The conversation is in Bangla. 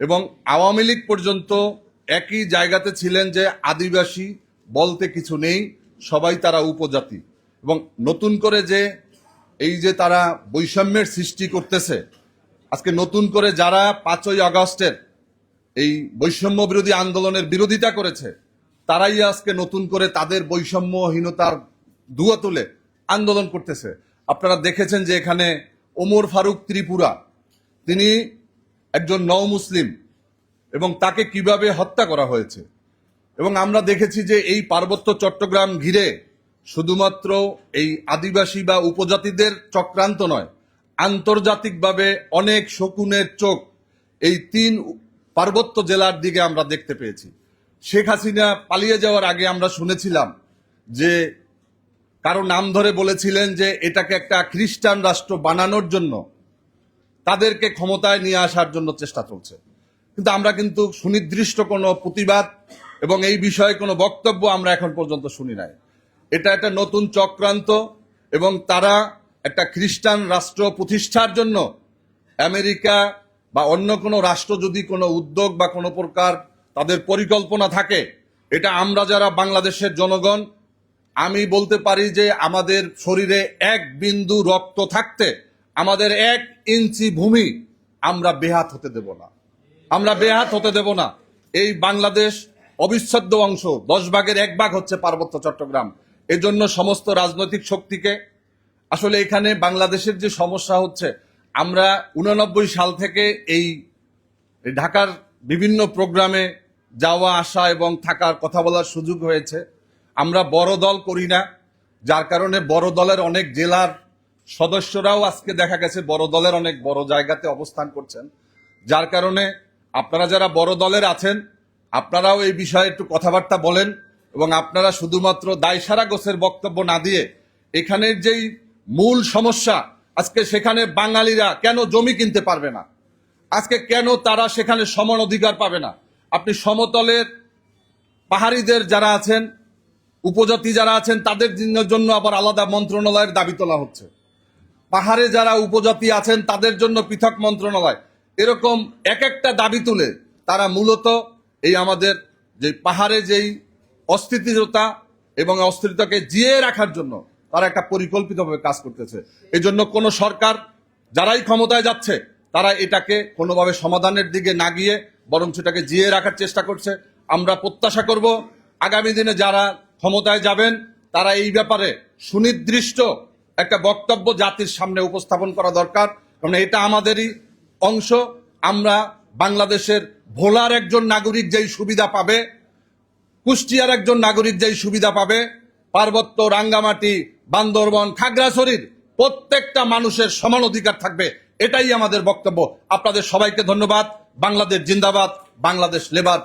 এবং আওয়ামী লীগ পর্যন্ত একই জায়গাতে ছিলেন যে আদিবাসী বলতে কিছু নেই, সবাই তারা উপজাতি। এবং নতুন করে যে এই যে তারা বৈষম্যের সৃষ্টি করতেছে, আজকে নতুন করে যারা পাঁচই আগস্টের এই বৈষম্য বিরোধী আন্দোলনের বিরোধিতা করেছে, তারাই আজকে নতুন করে তাদের বৈষম্যহীনতার দুয়া তুলে আন্দোলন করতেছে। আপনারা দেখেছেন যে এখানে ওমর ফারুক ত্রিপুরা, তিনি একজন নও মুসলিম এবং তাকে কীভাবে হত্যা করা হয়েছে। এবং আমরা দেখেছি যে এই পার্বত্য চট্টগ্রাম ঘিরে শুধুমাত্র এই আদিবাসী বা উপজাতিদের চক্রান্ত নয়, আন্তর্জাতিকভাবে অনেক শকুনের চোখ এই তিন পার্বত্য জেলার দিকে আমরা দেখতে পেয়েছি। শেখ হাসিনা পালিয়ে যাওয়ার আগে আমরা শুনেছিলাম যে কারও নাম ধরে বলেছিলেন যে এটাকে একটা খ্রিস্টান রাষ্ট্র বানানোর জন্য তাদেরকে ক্ষমতায় নিয়ে আসার জন্য চেষ্টা চলছে। কিন্তু আমরা কিন্তু সুনির্দিষ্ট কোনো প্রতিবাদ এবং এই বিষয়ে কোনো বক্তব্য আমরা এখন পর্যন্ত শুনি নাই। এটা একটা নতুন চক্রান্ত এবং তারা একটা খ্রিস্টান রাষ্ট্র প্রতিষ্ঠার জন্য আমেরিকা বা অন্য কোনো রাষ্ট্র যদি কোনো উদ্যোগ বা কোনো প্রকার তাদের পরিকল্পনা থাকে, এটা আমরা যারা বাংলাদেশের জনগণ, আমি বলতে পারি যে আমাদের শরীরে এক বিন্দু রক্ত থাকতে আমাদের এক ইঞ্চি ভূমি আমরা বেহাত হতে দেব না। আমরা বেহাত হতে দেব না। এই বাংলাদেশ অবিচ্ছেদ্য অংশ, দশ ভাগের এক ভাগ হচ্ছে পার্বত্য চট্টগ্রাম। এজন্য সমস্ত রাজনৈতিক শক্তিকে আসলে এখানে বাংলাদেশের যে সমস্যা হচ্ছে, আমরা উননব্বই সাল থেকে এই ঢাকার বিভিন্ন প্রোগ্রামে যাওয়া, আসা এবং থাকার কথা বলার সুযোগ হয়েছে। আমরা বড় দল করি না, যার কারণে বড় দলের অনেক জেলার সদস্যরাও আজকে দেখা গেছে বড় দলের অনেক বড় জায়গাতে অবস্থান করছেন। যার কারণে আপনারা যারা বড় দলের আছেন, আপনারাও এই বিষয়ে একটু কথাবার্তা বলেন এবং আপনারা শুধুমাত্র দায়সারা গোছের বক্তব্য না দিয়ে এখানের যেই মূল সমস্যা, আজকে সেখানে বাঙালিরা কেন জমি কিনতে পারবে না? আজকে কেন তারা সেখানে সমান অধিকার পাবে না? আপনি সমতলের পাহাড়িদের যারা আছেন, উপজাতি যারা আছেন, তাদের জন্য আবার আলাদা মন্ত্রণালয়ের দাবি তোলা হচ্ছে। পাহাড়ে যারা উপজাতি আছেন, তাদের জন্য পৃথক মন্ত্রণালয়। এরকম এক একটা দাবি তুলে তারা মূলত এই আমাদের যে পাহাড়ে যেই অস্থিতিশীলতা এবং অস্থিরতাকে জিয়ে রাখার জন্য তারা একটা পরিকল্পিতভাবে কাজ করতেছে। এই জন্য কোনো সরকার যারাই ক্ষমতায় যাচ্ছে, তারা এটাকে কোনোভাবে সমাধানের দিকে না গিয়ে বরং সেটাকে জিয়ে রাখার চেষ্টা করছে। আমরা প্রত্যাশা করব, আগামী দিনে যারা ক্ষমতায় যাবেন, তারা এই ব্যাপারে সুনির্দিষ্ট একটা বক্তব্য জাতির সামনে উপস্থাপন করা দরকার। কারণ এটা আমাদেরই অংশ। আমরা বাংলাদেশের ভোলার একজন নাগরিক যেই সুবিধা পাবে, কুষ্টিয়ার একজন নাগরিক যেই সুবিধা পাবে, পার্বত্য রাঙ্গামাটি, বান্দরবন, খাগড়াছড়ির প্রত্যেকটা মানুষের সমান অধিকার থাকবে। এটাই আমাদের বক্তব্য। আপনাদের সবাইকে ধন্যবাদ। বাংলাদেশ জিন্দাবাদ, বাংলাদেশ লেবার